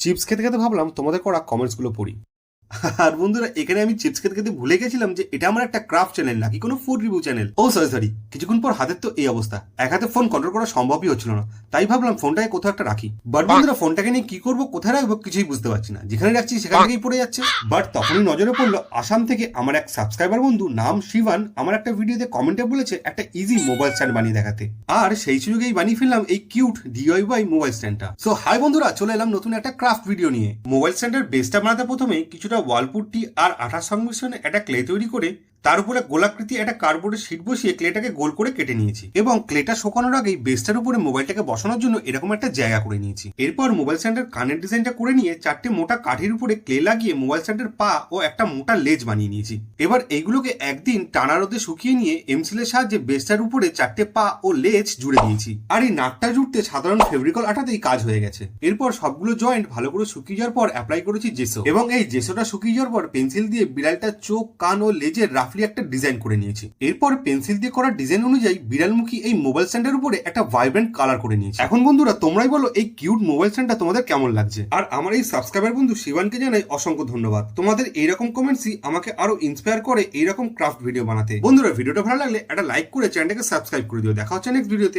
Chips খেতে খেতে ভাবলাম তোমাদের করা কমেন্টসগুলো পড়ি। আর বন্ধুরা এখানে আমি চিপস খেতে খেতে ভুলে গেছিলাম যে এটা আমার একটা ক্রাফট চ্যানেল নাকি কোনো ফুড রিভিউ চ্যানেল ও সরি সরি কিছুক্ষণ পর হাতের তো এই অবস্থা। এক হাতে ফোন কন্ট্রোল করা সম্ভবই হচ্ছিল না। তাই ভাবলাম ফোনটাকে কোথাও একটা রাখি। বাট বন্ধুরা ফোনটাকে নিয়ে কি করব কোথায় রাখব কিছুই বুঝতে পারছি না। যেখানে রাখছি সেখান থেকেই পড়ে যাচ্ছে। বাট তখনই নজরে পড়ল আসাম থেকে আমার এক সাবস্ক্রাইবার বন্ধু নাম শিবান আমার একটা ভিডিওতে কমেন্টে বলেছে একটা ইজি মোবাইল স্ট্যান্ড বানিয়ে দেখাতে। আর সেই সুযোগেই বানিয়ে ফেললাম এই কিউট ডিআইওয়াই মোবাইল স্ট্যান্ডটা সো হাই বন্ধুরা চলে এলাম নতুন একটা ক্রাফট ভিডিও নিয়ে। মোবাইল স্ট্যান্ডের বেসটা বানাতে প্রথমে কিছুটা ওয়ালপুট্টি আর আঠার সংমিশ্রণে একটা ক্লে তৈরি করে তার উপরে গোলাকৃতি একটা কার্ডবোর্ডের শিট বসিয়ে ক্লেটাকে গোল করে কেটে নিয়েছি এবং ক্লেটা শুকানোর আগেই বেসটার উপরে মোবাইলটাকে বসানোর জন্য এরকম একটা জায়গা করে নিয়েছি। এরপর মোবাইল স্ট্যান্ডের কানের ডিজাইনটা করে নিয়ে চারটে মোটা কাঠের উপরে ক্লে লাগিয়ে মোবাইল স্ট্যান্ডের পা ও একটা মোটা লেজ বানিয়ে নিয়েছি। এবার এইগুলোকে একদিন টানা রোদে শুকিয়ে নিয়ে এমসিলের সাহায্যে বেসটার উপরে চারটে পা ও লেজ জুড়ে দিয়েছি। আর এই নাকটা জুড়তে সাধারণ ফেব্রিকল আঠাতেই কাজ হয়ে গেছে। এরপর সবগুলো জয়েন্ট ভালো করে শুকিয়ে যাওয়ার পর অ্যাপ্লাই করেছি জেসো এবং এই জেসোটা শুকিয়ে যাওয়ার পর পেন্সিল দিয়ে বিড়ালটার চোখ, কান ও লেজের রাফলি একটা ডিজাইন করে নিয়েছি। এরপর পেন্সিল দিয়ে করা ডিজাইন অনুযায়ী বিড়ালমুখী এই মোবাইল স্ট্যান্ডের উপরে একটা ভাইব্রেন্ট কালার করে নিয়েছি। এখন বন্ধুরা, তোমরাই বলো এই কিউট মোবাইল স্ট্যান্ডটা তোমাদের কেমন লাগছে? আর আমার এই সাবস্ক্রাইবার বন্ধু শিবানকে জানাই অসংখ্য ধন্যবাদ। তোমাদের এইরকম কমেন্টসই আমাকে আরও ইন্সপায়ার করে এইরকম ক্রাফট ভিডিও বানাতে। বন্ধুরা, ভিডিওটা ভালো লাগলে একটা লাইক করে চ্যানেলটাকে সাবস্ক্রাইব করে দিও। দেখা হচ্ছে নেক্সট ভিডিওতে